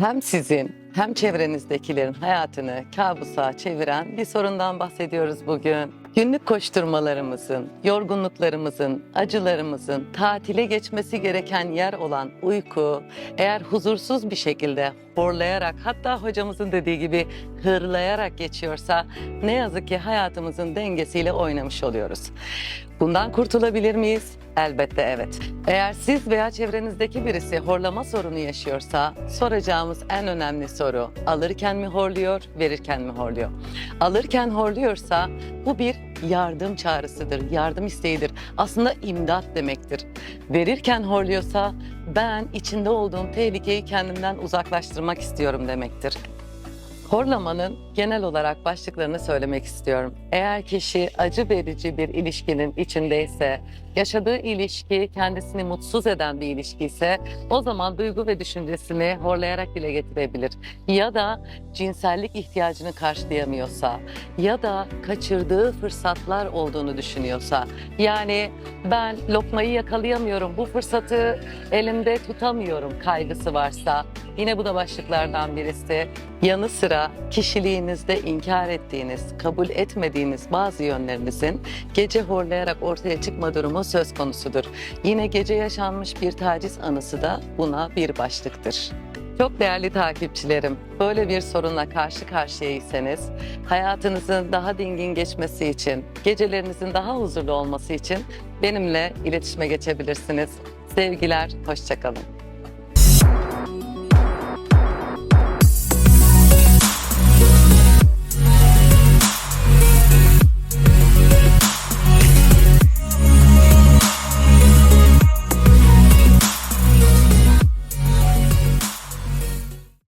hem sizin hem çevrenizdekilerin hayatını kabusa çeviren bir sorundan bahsediyoruz bugün. Günlük koşturmalarımızın, yorgunluklarımızın, acılarımızın tatile geçmesi gereken yer olan uyku eğer huzursuz bir şekilde horlayarak hatta hocamızın dediği gibi hırlayarak geçiyorsa ne yazık ki hayatımızın dengesiyle oynamış oluyoruz. Bundan kurtulabilir miyiz? Elbette evet. Eğer siz veya çevrenizdeki birisi horlama sorunu yaşıyorsa soracağımız en önemli soru alırken mi horluyor, verirken mi horluyor? Alırken horluyorsa bu bir yardım çağrısıdır, yardım isteğidir. Aslında imdat demektir. Verirken horluyorsa ben içinde olduğum tehlikeyi kendimden uzaklaştırmak istiyorum demektir. Horlamanın genel olarak başlıklarını söylemek istiyorum. Eğer kişi acı verici bir ilişkinin içindeyse, yaşadığı ilişki kendisini mutsuz eden bir ilişki ise o zaman duygu ve düşüncesini horlayarak dile getirebilir. Ya da cinsellik ihtiyacını karşılayamıyorsa ya da kaçırdığı fırsatlar olduğunu düşünüyorsa yani ben lokmayı yakalayamıyorum, bu fırsatı elimde tutamıyorum kaygısı varsa yine bu da başlıklardan birisi. Yanı sıra kişiliğinizde inkar ettiğiniz, kabul etmediğiniz bazı yönlerinizin gece horlayarak ortaya çıkma durumu söz konusudur. Yine gece yaşanmış bir taciz anısı da buna bir başlıktır. Çok değerli takipçilerim, böyle bir sorunla karşı karşıyaysanız, hayatınızın daha dingin geçmesi için, gecelerinizin daha huzurlu olması için benimle iletişime geçebilirsiniz. Sevgiler, hoşçakalın.